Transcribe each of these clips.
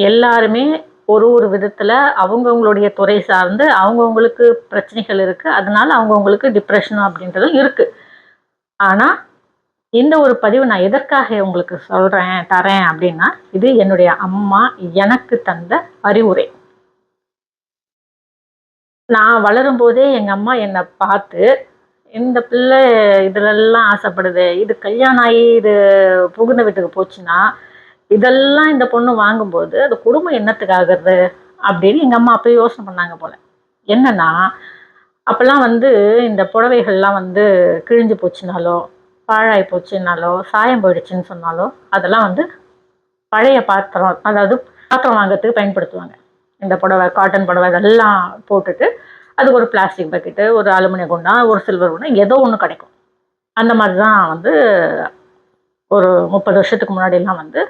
எல்லாருமே ஒரு ஒரு விதத்தில் அவங்கவுங்களுடைய துறை சார்ந்து அவங்கவுங்களுக்கு பிரச்சனைகள் இருக்குது அதனால அவங்கவுங்களுக்கு டிப்ரெஷன் அப்படின்றதும் இருக்குது ஆனால் இந்த ஒரு பதிவு நான் எதற்காக உங்களுக்கு சொல்கிறேன் தரேன் அப்படின்னா இது என்னுடைய அம்மா எனக்கு தந்த அறிவுரை. நான் வளரும்போதே எங்கள் அம்மா என்னை பார்த்து இந்த பிள்ளை இதிலெல்லாம் ஆசைப்படுது இது கல்யாணம் ஆகி இது புகுந்த வீட்டுக்கு போச்சுன்னா இதெல்லாம் இந்த பொண்ணு வாங்கும்போது அது குடும்பம் என்னத்துக்காகிறது அப்படின்னு எங்கள் அம்மா அப்போ யோசனை பண்ணாங்க போல. என்னன்னா அப்போல்லாம் வந்து இந்த புடவைகள்லாம் வந்து கிழிஞ்சு போச்சுனாலோ பாழாய் போச்சுனாலோ சாயம் போயிடுச்சுன்னு சொன்னாலோ அதெல்லாம் வந்து பழைய பாத்திரம் அதாவது பாத்திரம் வாங்குறதுக்கு பயன்படுத்துவாங்க. இந்த புடவை காட்டன் புடவை இதெல்லாம் போட்டுட்டு அதுக்கு ஒரு பிளாஸ்டிக் பக்கெட்டு ஒரு அலுமினிய குண்டா ஒரு சில்வர் குண்டா ஏதோ ஒன்று கிடைக்கும். அந்த மாதிரி தான் வந்து ஒரு முப்பது வருஷத்துக்கு முன்னாடிலாம் வந்து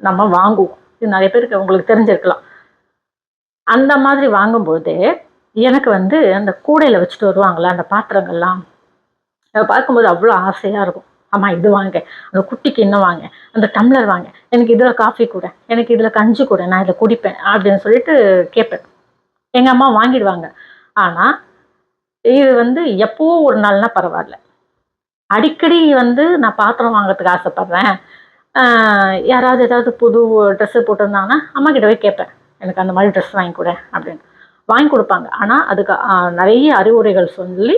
நம்ம வாங்குவோம். இது நிறைய பேருக்கு உங்களுக்கு தெரிஞ்சிருக்கலாம். அந்த மாதிரி வாங்கும்போது எனக்கு வந்து அந்த கூடையில் வச்சுட்டு வருவாங்களா அந்த பாத்திரங்கள்லாம். அதை பார்க்கும்போது அவ்வளோ ஆசையாக இருக்கும். அம்மா இது வாங்க. அந்த குட்டிக்கு இன்னும் வாங்க. அந்த டம்ளர் வாங்க. எனக்கு இதில் காஃபி கூட. எனக்கு இதில் கஞ்சி கூட. நான் இதில் குடிப்பேன் அப்படின்னு சொல்லிட்டு கேட்பேன். எங்கள் அம்மா வாங்கிடுவாங்க. ஆனால் இது வந்து எப்போ ஒரு நாள்னா பரவாயில்ல. அடிக்கடி வந்து நான் பாத்திரம் வாங்குறதுக்கு ஆசைப்பட்றேன். யாராவது ஏதாவது புது ட்ரெஸ்ஸு போட்டிருந்தாங்கன்னா அம்மா கிட்ட போய் கேட்பேன். எனக்கு அந்த மாதிரி ட்ரெஸ் வாங்கி கொடு அப்படின்னு. வாங்கி கொடுப்பாங்க. ஆனால் அதுக்கு நிறைய அறிவுரைகள் சொல்லி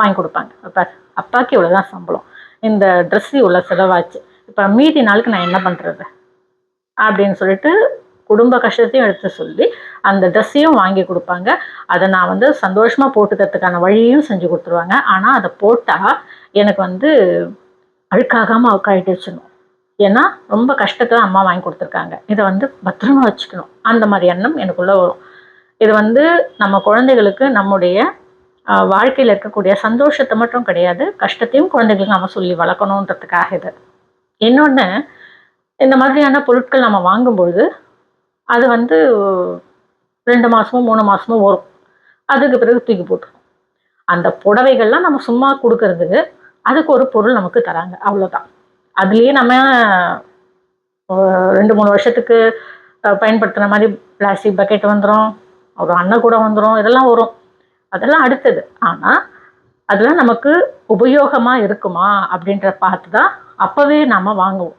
வாங்கி கொடுப்பாங்க. அப்போ அப்பாவுக்கு இவ்வளோ தான் சம்பளம். இந்த ட்ரெஸ் இவ்வளோ செலவாச்சு. இப்போ மீதி நாளுக்கு நான் என்ன பண்ணுறது அப்படின்னு சொல்லிட்டு குடும்ப கஷ்டத்தையும் எடுத்து சொல்லி அந்த ட்ரெஸ்ஸையும் வாங்கி கொடுப்பாங்க. அதை நான் வந்து சந்தோஷமாக போட்டுக்கிறதுக்கான வழியும் செஞ்சு கொடுத்துருவாங்க. ஆனால் அதை போட்டால் எனக்கு வந்து அழுக்காகாமல் கழட்டி வச்சிடணும். ஏன்னா ரொம்ப கஷ்டத்தில் அம்மா வாங்கி கொடுத்துருக்காங்க. இதை வந்து பத்திரமா வச்சுக்கணும். அந்த மாதிரி எண்ணம் எனக்குள்ளே வரும். இது வந்து நம்ம குழந்தைகளுக்கு நம்முடைய வாழ்க்கையில் இருக்கக்கூடிய சந்தோஷத்தை மட்டும் கிடையாது கஷ்டத்தையும் குழந்தைகளுக்கு நம்ம சொல்லி வளர்க்கணுன்றதுக்காக இது. இன்னொன்று இந்த மாதிரியான பொருட்கள் நம்ம வாங்கும்பொழுது அது வந்து ரெண்டு மாதமும் மூணு மாதமும் வரும். அதுக்கு பிறகு தூக்கி போட்டுரும். அந்த புடவைகள்லாம் நம்ம சும்மா கொடுக்கறதுக்கு அதுக்கு ஒரு பொருள் நமக்கு தராங்க. அவ்வளோதான் அதுலேயே நம்ம ரெண்டு மூணு வருஷத்துக்கு பயன்படுத்துகிற மாதிரி பிளாஸ்டிக் பக்கெட் வந்துடும் ஒரு அன்ன கூட வந்துடும் இதெல்லாம் வரும். அதெல்லாம் அடுத்தது. ஆனால் அதெல்லாம் நமக்கு உபயோகமாக இருக்குமா அப்படின்ற பார்த்து தான் அப்போவே நம்ம வாங்குவோம்.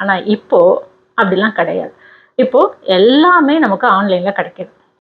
ஆனால் இப்போது அப்படிலாம் கிடையாது. இப்போது எல்லாமே நமக்கு ஆன்லைனில் கிடைக்கிது.